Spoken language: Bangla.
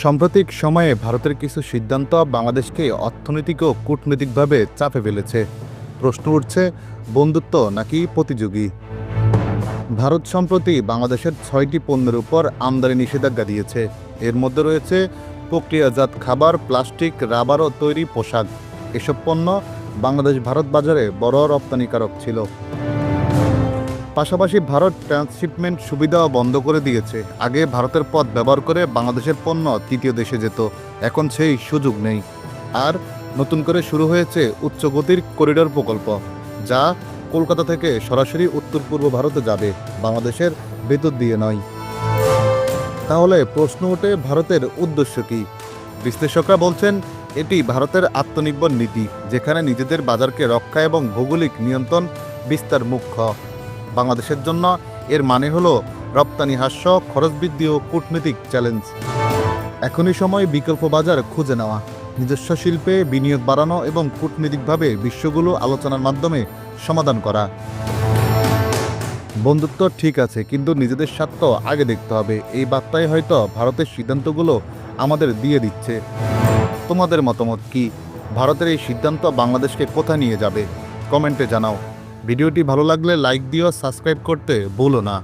সাম্প্রতিক সময়ে ভারতের কিছু সিদ্ধান্ত বাংলাদেশকে অর্থনৈতিক ও কূটনৈতিকভাবে চাপে ফেলেছে। প্রশ্ন উঠছে, বন্ধুত্ব নাকি প্রতিযোগী? ভারত সম্প্রতি বাংলাদেশের ছয়টি পণ্যের উপর আমদানি নিষেধাজ্ঞা দিয়েছে। এর মধ্যে রয়েছে প্রক্রিয়াজাত খাবার, প্লাস্টিক রাবার ও তৈরি পোশাক। এসব পণ্য বাংলাদেশ ভারত বাজারে বড় রপ্তানিকারক ছিল। পাশাপাশি ভারত ট্রান্সশিপমেন্ট সুবিধাও বন্ধ করে দিয়েছে। আগে ভারতের পথ ব্যবহার করে বাংলাদেশের পণ্য তৃতীয় দেশে যেত। এখন সেই সুযোগ নেই। আর নতুন করে শুরু হয়েছে উচ্চগতির করিডোর প্রকল্প, যা কলকাতা থেকে সরাসরি উত্তর পূর্ব ভারতে যাবে। বাংলাদেশের ভেতর দিয়ে নয়। তাহলে প্রশ্ন ওঠে, ভারতের উদ্দেশ্য কী? বিশ্লেষকরা বলছেন, এটি ভারতের আত্মনির্ভর নীতি, যেখানে নিজেদের বাজারকে রক্ষা এবং ভৌগোলিক নিয়ন্ত্রণ বিস্তার মুখ্য। বাংলাদেশের জন্য এর মানে হলো রপ্তানি হ্রাস্য খরচ বৃদ্ধি ও কূটনৈতিক চ্যালেঞ্জ। এখনই সময় বিকল্প বাজার খুঁজে নেওয়া। নিজস্ব শিল্পে বিনিয়োগ বাড়ানো এবং কূটনৈতিকভাবে বিশ্বগুলো আলোচনার মাধ্যমে সমাধান করা। বন্ধুত্ব ঠিক আছে, কিন্তু নিজেদের স্বার্থ আগে দেখতে হবে। এই বার্তায় হয়তো ভারতের সিদ্ধান্তগুলো আমাদের দিয়ে দিচ্ছে। তোমাদের মতামত কি? ভারতের এই সিদ্ধান্ত বাংলাদেশকে কোথায় নিয়ে যাবে? কমেন্টে জানাও। ভিডিওটি ভালো লাগলে লাইক দিও সাবস্ক্রাইব করতে ভুলো না।